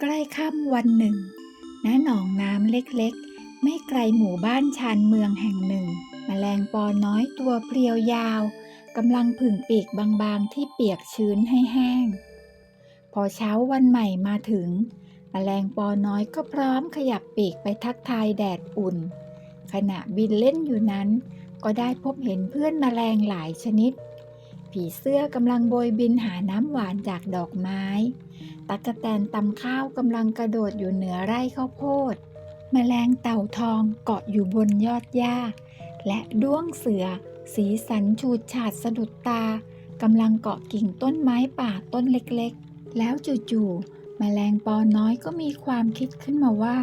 ใกล้ค่ำวันหนึ่ง ณ หนองน้ำเล็กๆ ไม่ไกลหมู่บ้านชานเมืองแห่งหนึ่งแมลงปอน้อยตัวเพรียวยาวกำลังผึ่งปีกบางๆที่เปียกชื้นให้แห้ง พอเช้าวันใหม่มาถึงแมลงปอน้อยก็พร้อมขยับปีกไปทักทายแดดอุ่น ขณะบินเล่นอยู่นั้น ก็ได้พบเห็นเพื่อนแมลงหลายชนิด ผีเสื้อกำลังโบยบินหาน้ำหวานจากดอกไม้ ตั๊กแตนตำข้าวกำลังกระโดดอยู่เหนือไร่ข้าวโพด แมลงเต่าทองเกาะอยู่บนยอดหญ้า และด้วงเสือ สีสันชูดฉาดสะดุดตากำลังเกาะกิ่งต้นไม้ป่าต้นเล็กๆ แล้วจู่ๆแมลงปอน้อยก็มีความคิดขึ้นมาว่า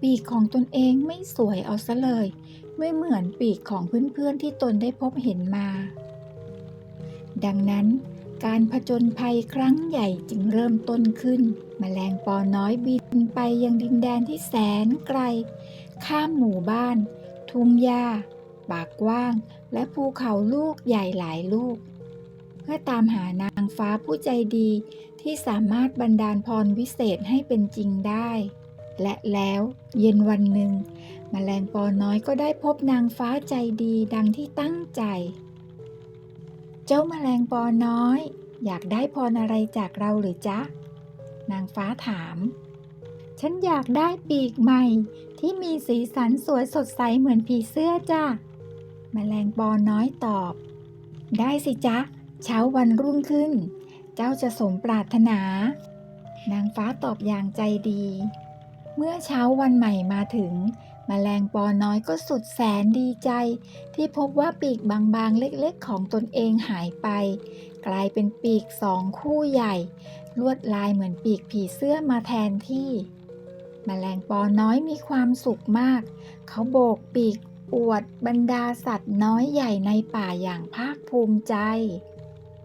ปีกของตนเองไม่สวยเอาซะเลย ไม่เหมือนปีกของเพื่อนๆที่ตนได้พบเห็นมา ดังนั้น การผจญภัยครั้งใหญ่จึงเริ่มต้นขึ้นแมลงปอน้อยบินไปยังดินแดนที่แสนไกล ข้ามหมู่บ้าน ทุ่งหญ้า ปากว้าง และภูเขาลูกใหญ่หลายลูก เพื่อตามหานางฟ้าผู้ใจดีที่สามารถบันดาลพรวิเศษให้เป็นจริงได้ และแล้วเย็นวันหนึ่งแมลงปอน้อยก็ได้พบนางฟ้าใจดีดังที่ตั้งใจ เจ้าแมลงปอน้อย อยากได้พรอะไรจากเราหรือจ๊ะ นางฟ้าถาม ฉันอยากได้ปีกใหม่ ที่มีสีสันสวยสดใสเหมือนผีเสื้อจ้ะแมลงปอน้อยตอบ ได้สิจ๊ะ เช้าวันรุ่งขึ้น เจ้าจะสมปรารถนา นางฟ้าตอบอย่างใจดี เมื่อเช้าวันใหม่มาถึง แมลงปอน้อยก็สุดแสนดีใจ ที่พบว่าปีกบางๆเล็กๆ ของตนเองหายไป กลายเป็นปีกสองคู่ใหญ่ ลวดลายเหมือนปีกผีเสื้อมาแทนที่แมลงปอน้อยมีความสุขมาก เขาโบกปีกอวดบรรดาสัตว์น้อยใหญ่ในป่าอย่างภาคภูมิใจ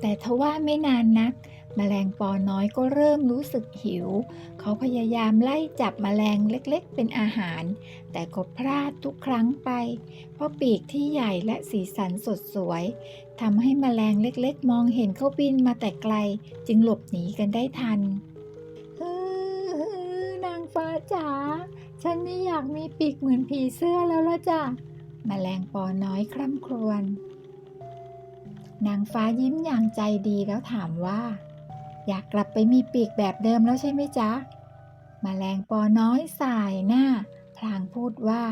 แต่ทว่าไม่นานนัก แมลงปอน้อยก็เริ่มรู้สึกหิว เขาพยายามไล่จับแมลงเล็กๆ เป็นอาหาร แต่ก็พลาดทุกครั้งไป เพราะปีกที่ใหญ่และสีสันสดสวยทำให้แมลงเล็กๆ มองเห็นเขาบินมาแต่ไกล จึงหลบหนีกันได้ทันฮือนางฟ้าจ๋า ฉันไม่อยากมีปีกเหมือนผีเสื้อแล้วละจ้ะแมลงปอน้อยคร่ำครวญนางฟ้ายิ้มอย่างใจดีแล้วถามว่า อยากกลับไปมีปีกแบบเดิมแล้วใช่ไหมจ๊ะแมลงปอน้อยสายหน้า พลางพูดว่า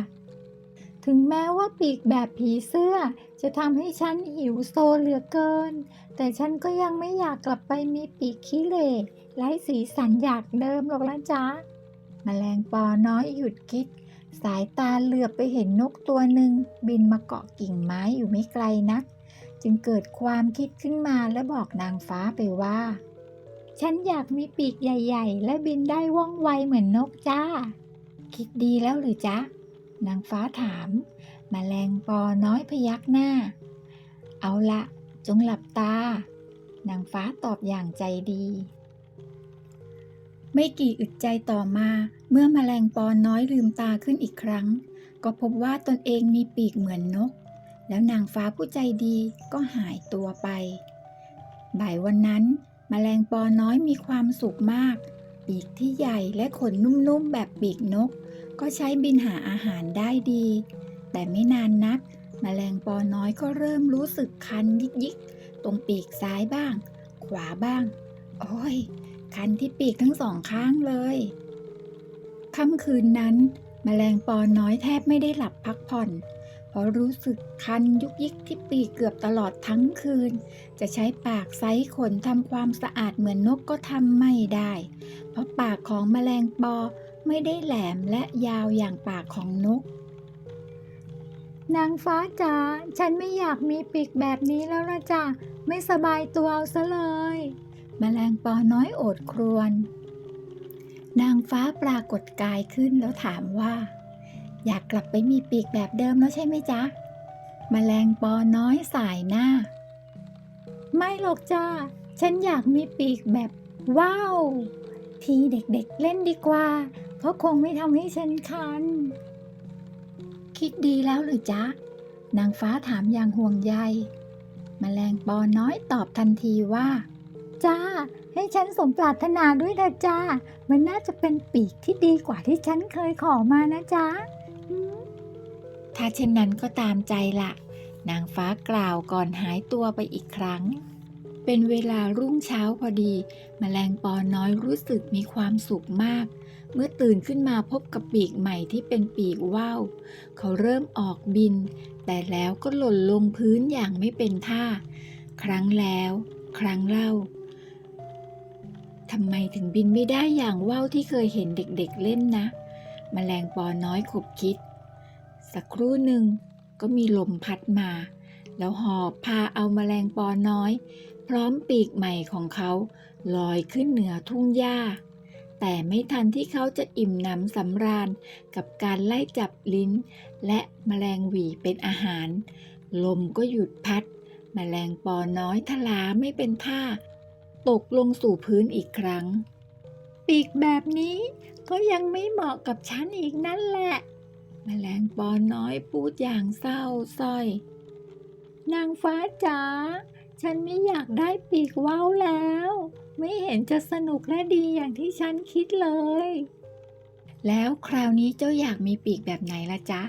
ถึงแม้ว่าปีกแบบผีเสื้อ จะทำให้ฉันหิวโซเหลือเกิน แต่ฉันก็ยังไม่อยากกลับไปมีปีกขี้เหร่ไร้สีสันอยากเดิมหรอกละจ๊ะแมลงปอน้อยหยุดคิด สายตาเหลือบไปเห็นนกตัวหนึ่งบินมาเกาะกิ่งไม้อยู่ไม่ไกลนัก จึงเกิดความคิดขึ้นมาและบอกนางฟ้าไปว่า ฉันอยากมีปีกใหญ่ ๆ และบินได้ว่องไวเหมือนนกจ้า คิดดีแล้วหรือจ๊ะ นางฟ้าถามแมลงปอน้อยพยักหน้า เอาละจงหลับตา นางฟ้าตอบอย่างใจดี ไม่กี่อึดใจต่อมาเมื่อแมลงปอน้อยลืมตาขึ้นอีกครั้ง ก็พบว่าตนเองมีปีกเหมือนนก แล้วนางฟ้าผู้ใจดีก็หายตัวไป บ่ายวันนั้น แมลงปอน้อยมีความสุขมาก ปีกที่ใหญ่และขนนุ่มๆแบบปีกนก ก็ใช้บินหาอาหารได้ดี แต่ไม่นานนักแมลงปอน้อยก็เริ่มรู้สึกคันยิกๆ ตรงปีกซ้ายบ้าง ขวาบ้าง โอ้ย คันที่ปีกทั้งสองข้างเลยค่ำคืนนั้นแมลงปอน้อยแทบไม่ได้หลับพักผ่อนเราะรู้สึกคันยุกยิกที่ปีกเกือบตลอดทั้งคืน จะใช้ปากไซขนทำความสะอาดเหมือนนกก็ทำไม่ได้ เพราะปากของแมลงปอไม่ได้แหลมและยาวอย่างปากของนก นางฟ้าจ๋าฉันไม่อยากมีปีกแบบนี้แล้วละจ้ะไม่สบายตัวเอาซะเลย แมลงปอน้อยโอดครวญนางฟ้าปรากฏกายขึ้นแล้วถามว่า อยากกลับไปมีปีกแบบเดิมแล้วใช่ไหมจ๊ะแมลงปอน้อยสายหน้า ไม่หรอกจ้า ฉันอยากมีปีกแบบว้าว ทีเด็กๆเล่นดีกว่าเพราะคงไม่ทำให้ฉันคัน คิดดีแล้วหรือจ๊ะ นางฟ้าถามอย่างห่วงใยแมลงปอน้อยตอบทันทีว่า จ้า ให้ฉันสมปรารถนาด้วยนะจ้า มันน่าจะเป็นปีกที่ดีกว่าที่ฉันเคยขอมานะจ๊ะ ถ้าเช่นนั้นก็ตามใจละนางฟ้ากล่าวก่อนหายตัวไปอีกครั้ง เป็นเวลารุ่งเช้าพอดีแมลงปอน้อยรู้สึกมีความสุขมาก เมื่อตื่นขึ้นมาพบกับปีกใหม่ที่เป็นปีกว่าวเขาเริ่มออกบิน แต่แล้วก็หล่นลงพื้นอย่างไม่เป็นท่า ครั้งแล้ว ครั้งเล่าทำไมถึงบินไม่ได้อย่างว่าวที่เคยเห็นเด็กๆเล่นนะแมลงปอน้อยขบคิด สักครู่หนึ่งก็มีลมพัดมา แล้วหอบพาเอาแมลงปอน้อย พร้อมปีกใหม่ของเขาลอยขึ้นเหนือทุ่งหญ้า แต่ไม่ทันที่เขาจะอิ่มหนำสำราญกับการไล่จับลิ้น และแมลงหวีเป็นอาหาร ลมก็หยุดพัดแมลงปอน้อยทลาไม่เป็นท่า ตกลงสู่พื้นอีกครั้ง ปีกแบบนี้ก็ยังไม่เหมาะกับฉันอีกนั่นแหละ แมลงปอน้อยพูดอย่างเศร้าสร้อย นางฟ้าจ๋า ฉันไม่อยากได้ปีกว่าวแล้ว ไม่เห็นจะสนุกและดีอย่างที่ฉันคิดเลย แล้วคราวนี้เจ้าอยากมีปีกแบบไหนละจ๊ะ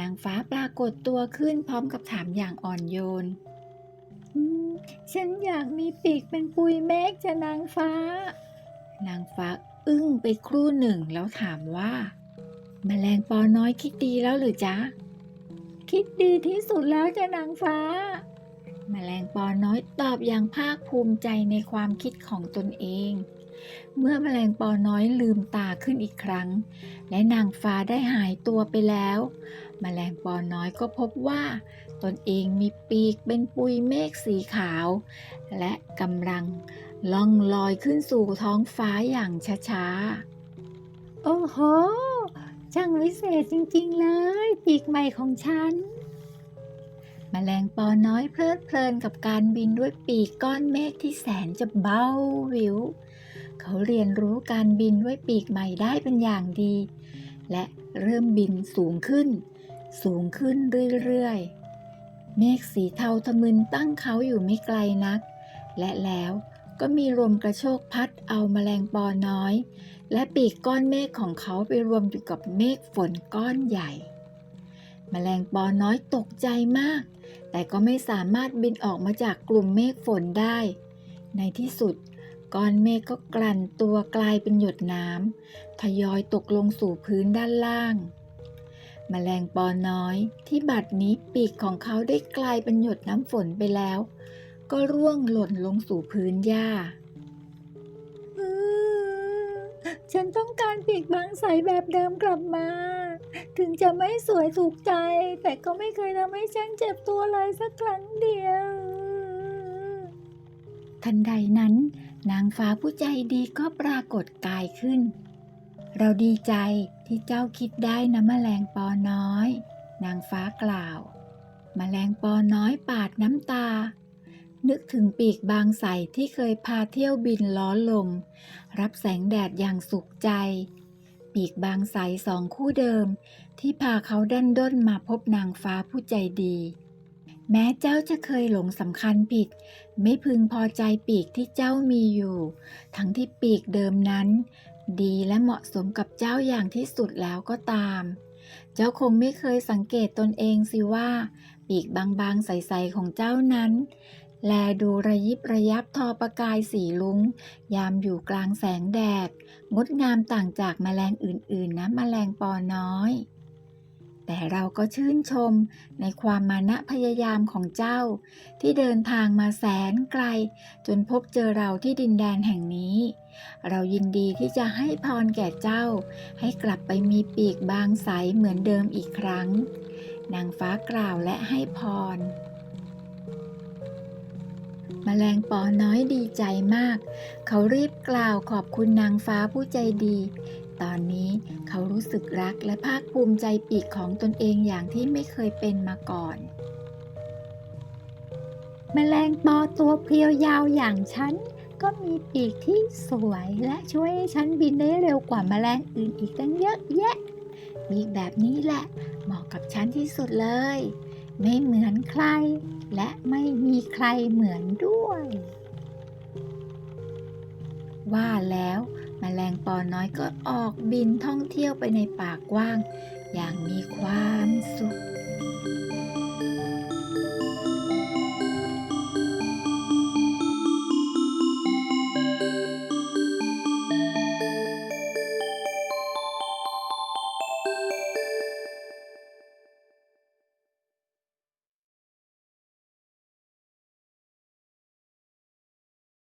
นางฟ้าปรากฏตัวขึ้นพร้อมกับถามอย่างอ่อนโยนฉันอยากมีปีกเป็นปุยเมฆจะนางฟ้า นางฟ้าอึ้งไปครู่หนึ่งแล้วถามว่า แมลงปอน้อยคิดดีแล้วหรือจ๊ะ คิดดีที่สุดแล้วจะนางฟ้า แมลงปอน้อยตอบอย่างภาคภูมิใจในความคิดของตนเอง เมื่อแมลงปอน้อยลืมตาขึ้นอีกครั้ง และนางฟ้าได้หายตัวไปแล้ว แมลงปอน้อยก็พบว่า ตนเองมีปีกเป็นปุยเมฆสีขาว และกำลังล่องลอยขึ้นสู่ท้องฟ้าอย่างช้าๆ โอ้โห ช่างวิเศษจริงๆเลย ปีกใหม่ของฉันแมลงปอน้อยเพลิดเพลินกับการบินด้วยปีกก้อนเมฆที่แสนจะเบาวิว เขาเรียนรู้การบินด้วยปีกใหม่ได้เป็นอย่างดี และเริ่มบินสูงขึ้น สูงขึ้นเรื่อยๆ เมฆสีเทาทะมึนตั้งเขาอยู่ไม่ไกลนัก และแล้ว ก็มีลมกระโชกพัดเอาแมลงปอน้อย และปีกก้อนเมฆของเขาไปรวมอยู่กับเมฆฝนก้อนใหญ่ แมลงปอน้อยตกใจมาก แต่ก็ไม่สามารถบินออกมาจากกลุ่มเมฆฝนได้ ในที่สุดก้อนเมฆก็กลั่นตัวกลายเป็นหยดน้ำทยอยตกลงสู่พื้นด้านล่าง แมลงปอน้อยที่บัดนี้ปีกของเขาได้กลายเป็นหยดน้ำฝนไปแล้ว ก็ร่วงหล่นลงสู่พื้นหญ้าฉันต้องการปีกบางใสแบบเดิมกลับมา ถึงจะไม่สวยถูกใจ แต่ก็ไม่เคยทำให้ฉันเจ็บตัวเลยสักครั้งเดียว ทันใดนั้น นางฟ้าผู้ใจดีก็ปรากฏกายขึ้น เราดีใจที่เจ้าคิดได้นะแมลงปอน้อย นางฟ้ากล่าวแมลงปอน้อยปาดน้ำตา นึกถึงปีกบางใสที่เคยพาเที่ยวบินล้อลม รับแสงแดดอย่างสุขใจ ปีกบางใสสองคู่เดิม ที่พาเขาดันด้นมาพบนางฟ้าผู้ใจดี แม้เจ้าจะเคยหลงสำคัญผิด ไม่พึงพอใจปีกที่เจ้ามีอยู่ ทั้งที่ปีกเดิมนั้น ดีและเหมาะสมกับเจ้าอย่างที่สุดแล้วก็ตาม เจ้าคงไม่เคยสังเกตตนเองสิว่า ปีกบางๆใสๆของเจ้านั้น แลดูระยิบระยับทอประกายสีลุงยามอยู่กลางแสงแดด งดงามต่างจากแมลงอื่นๆนะแมลงปอน้อย แต่เราก็ชื่นชมในความมานะพยายามของเจ้า ที่เดินทางมาแสนไกล จนพบเจอเราที่ดินแดนแห่งนี้ เรายินดีที่จะให้พรแก่เจ้า ให้กลับไปมีปีกบางใสเหมือนเดิมอีกครั้ง นางฟ้ากล่าวและให้พร แมลงปอน้อยดีใจมาก เขารีบกล่าวขอบคุณนางฟ้าผู้ใจดี ตอนนี้เขารู้สึกรักและภาคภูมิใจปีกของตนเองอย่างที่ไม่เคยเป็นมาก่อนแมลงปอตัวเพรียวยาวอย่างฉัน ก็มีปีกที่สวยและช่วยให้ฉันบินได้เร็วกว่าแมลงอื่นอีกตั้งเยอะแยะ ปีกแบบนี้แหละ เหมาะกับฉันที่สุดเลย ไม่เหมือนใคร และไม่มีใครเหมือนด้วย ว่าแล้วมแมลงปอน้อยก็ออกบินท่องเที่ยวไปในป่ากว้าง อย่างมีความสุข